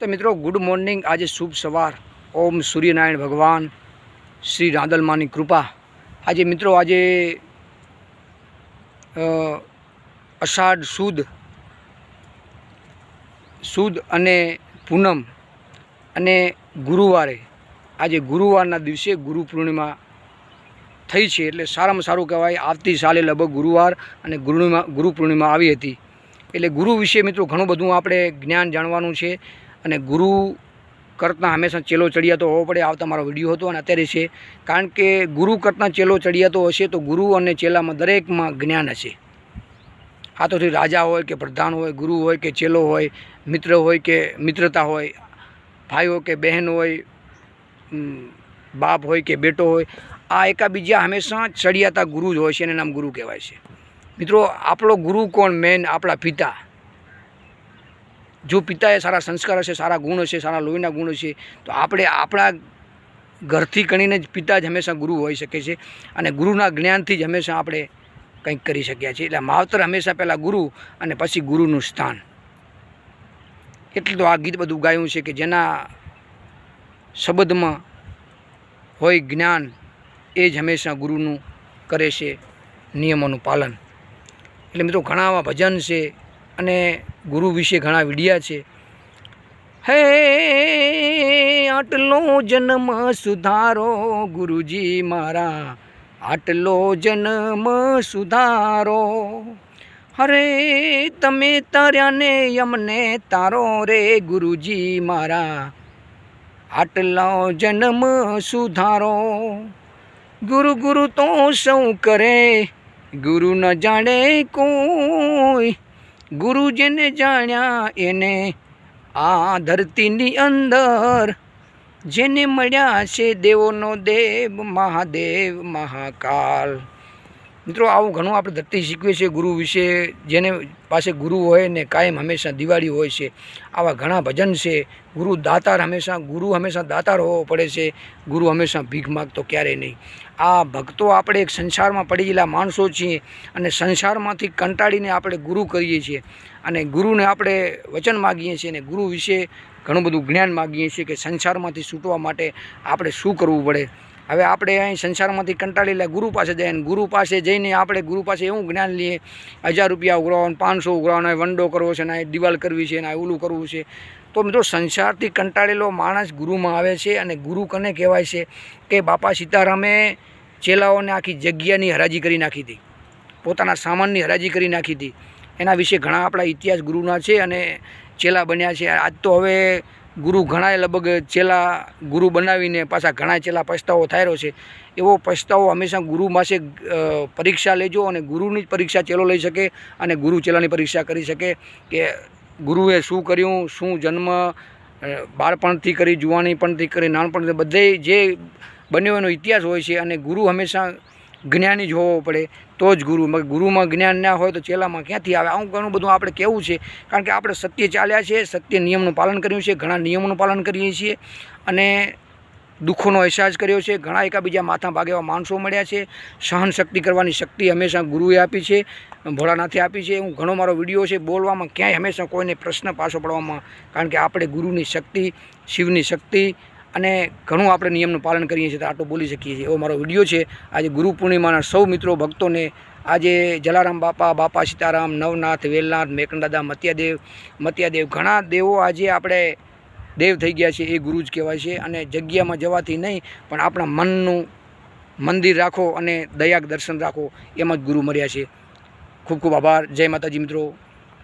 તો મિત્રો good morning આજે શુભ સવાર. ઓમ સૂર્યનારાયણ ભગવાન. શ્રી રાંદલમાની કૃપા. આજે મિત્રો, આજે અષાઢ સુદ. સુદ અને પૂનમ અને ગુરુવારે. આજે ગુરુવારના દિવસે ગુરુ પૂર્ણિમા થઈ છે એટલે સારામાં સારું કહેવાય. આવતી સાલે લગભગ ગુરુવાર અને ગુરુમાં ગુરુ પૂર્ણિમા આવી હતી. એટલે ગુરુ વિશે મિત્રો ઘણું બધું આપણે જ્ઞાન જાણવાનું છે. અને ગુરુ કરતાં હંમેશા ચેલો ચડિયાતો હોવો પડે, આવતા મારો વીડિયો હતો અને અત્યારે છે. કારણ કે ગુરુ કરતાં ચેલો ચડિયાતો હશે તો ગુરુ અને ચેલામાં દરેકમાં જ્ઞાન હશે. આ તો રાજા હોય કે પ્રધાન હોય, ગુરુ હોય કે ચેલો હોય, મિત્ર હોય કે મિત્રતા હોય ભાઈ હોય કે બહેન હોય બાપ હોય કે બેટો હોય, આ એકાબીજા હંમેશા ચડિયાતા ગુરુ જ હોય છે એને નામ ગુરુ કહેવાય છે. મિત્રો, આપણો ગુરુ કોણ? મેન આપણા પિતા. જો પિતાએ સારા સંસ્કાર હશે, સારા ગુણ હશે, સારા લોહીના ગુણ હશે, તો આપણે આપણા ઘરથી કણીને જ પિતા જ હંમેશા ગુરુ હોઈ શકે છે અને ગુરુના જ્ઞાનથી જ હંમેશા આપણે કંઈક કરી શક્યા છીએ. એટલે માવતર હંમેશા પહેલાં ગુરુ અને પછી ગુરુનું સ્થાન. એટલું તો આ ગીત બધું ગાયું છે કે જેના શબ્દમાં હોય જ્ઞાન, એ જ હંમેશા ગુરુનું કરે છે નિયમોનું પાલન. એટલે મિત્રો ઘણા આવા ભજન છે અને ગુરુ વિશે ઘણા વિડિયા છે. હે, આટલો જન્મ સુધારો, ગુરુજી મારા, આટલો જન્મ સુધારો. હરે તમે તાર્યા ને યમને તારો રે, ગુરુજી મારા, આટલો જન્મ સુધારો. ગુરુ ગુરુ તો સૌ કરે? ગુરુ ન જાણે કોઈ. ગુરુ જેને જાણ્યા એને આ ધરતીની અંદર જેને મળ્યા છે દેવોનો દેવ મહાદેવ મહાકાલ. મિત્રો, આવું ઘણું આપણે ધરતી શીખવીએ છીએ ગુરુ વિશે, જેને પાસે ગુરુ હોય ને કાયમ હંમેશા દિવાળી હોય છે, આવા ઘણા ભજન છે. ગુરુ દાતાર હંમેશા, ગુરુ હંમેશા દાતાર હોવો પડે છે. ગુરુ હંમેશા ભીખ માગતો ક્યારેય નહીં. આ ભક્તો આપણે એક સંસારમાં પડી ગયેલા માણસો છીએ અને સંસારમાંથી કંટાળીને આપણે ગુરુ કરીએ છીએ. અને ગુરુને આપણે વચન માગીએ છીએ અને ગુરુ વિશે ઘણું બધું જ્ઞાન માગીએ છીએ કે સંસારમાંથી છૂટવા માટે આપણે શું કરવું પડે? હવે આપણે અહીં સંસારમાંથી કંટાળેલા ગુરુ પાસે જઈને ગુરુ પાસે જઈને આપણે ગુરુ પાસે એવું જ્ઞાન લઈએ, હજાર રૂપિયા ઉઘરાવવાનું પાંચસો ઉઘરાવવાનો વંડો કરવો છે ને દિવાલ કરવી છે ને ઓલું કરવું છે. તો મિત્રો સંસારથી કંટાળેલો માણસ ગુરુમાં આવે છે અને ગુરુ કને કહેવાય છે કે બાપા સીતારામે ચેલાઓને આખી જગ્યાની હરાજી કરી નાખી હતી. પોતાના સામાનની હરાજી કરી નાખી હતી. એના વિશે ઘણા આપણા ઇતિહાસ ગુરુના છે અને ચેલા બન્યા છે. આજ તો હવે ગુરુ ઘણાએ લગભગ ચેલા ગુરુ બનાવીને પાછા ઘણા ચેલા પસ્તાવો થયેલો છે. એવો પસ્તાવો હંમેશા ગુરુ પાસે પરીક્ષા લેજો અને ગુરુની જ પરીક્ષા ચેલો લઈ શકે અને ગુરુ ચેલાની પરીક્ષા કરી શકે કે ગુરુએ શું કર્યું, શું જન્મ બાળપણથી કરી જુવાનીપણથી કરી, નાનપણથી બધે જે બન્યો એનો ઇતિહાસ હોય છે અને ગુરુ હંમેશા જ્ઞાની જ હોવો પડે. તો જ ગુરુ ગુરુમાં જ્ઞાન ના હોય તો ચેલામાં ક્યાંથી આવે? આવું ઘણું બધું આપણે કહેવું છે? કારણ કે આપણે સત્ય ચાલ્યા છે સત્ય નિયમનું પાલન કર્યું છે, ઘણા નિયમોનું પાલન કરીએ છીએ અને દુઃખોનો અહેસાસ કર્યો છે. ઘણા એકાબીજા માથા ભાગેવા માણસો મળ્યા છે. સહન શક્તિ કરવાની શક્તિ હંમેશા ગુરુએ આપી છે, ભોળાનાથે આપી છે. હું ઘણો મારો વીડિયો છે, બોલવામાં ક્યાંય હંમેશા કોઈને પ્રશ્ન પાછો પડવામાં. કારણ કે આપણે ગુરુની શક્તિ, શિવની શક્તિ અને ઘણું આપણે નિયમનું પાલન કરીએ છીએ તો આટલું બોલી શકીએ છીએ. એવો મારો વીડિયો છે. આજે ગુરુ પૂર્ણિમાના સૌ મિત્રો, ભક્તોને આજે જલારામ બાપા બાપા સીતારામ, નવનાથ, વેલનાથ, મેકણદાદા, મત્યાદેવ મત્યાદેવ ઘણા દેવો આજે આપણે દેવ થઈ ગયા છે એ ગુરુ જ કહેવાય છે અને જગ્યામાં જવાથી નહીં, પણ આપણા મનનું મંદિર રાખો અને દયાક દર્શન રાખો, એમ જ ગુરુ મર્યા છે. ખૂબ ખૂબ આભાર. જય માતાજી મિત્રો.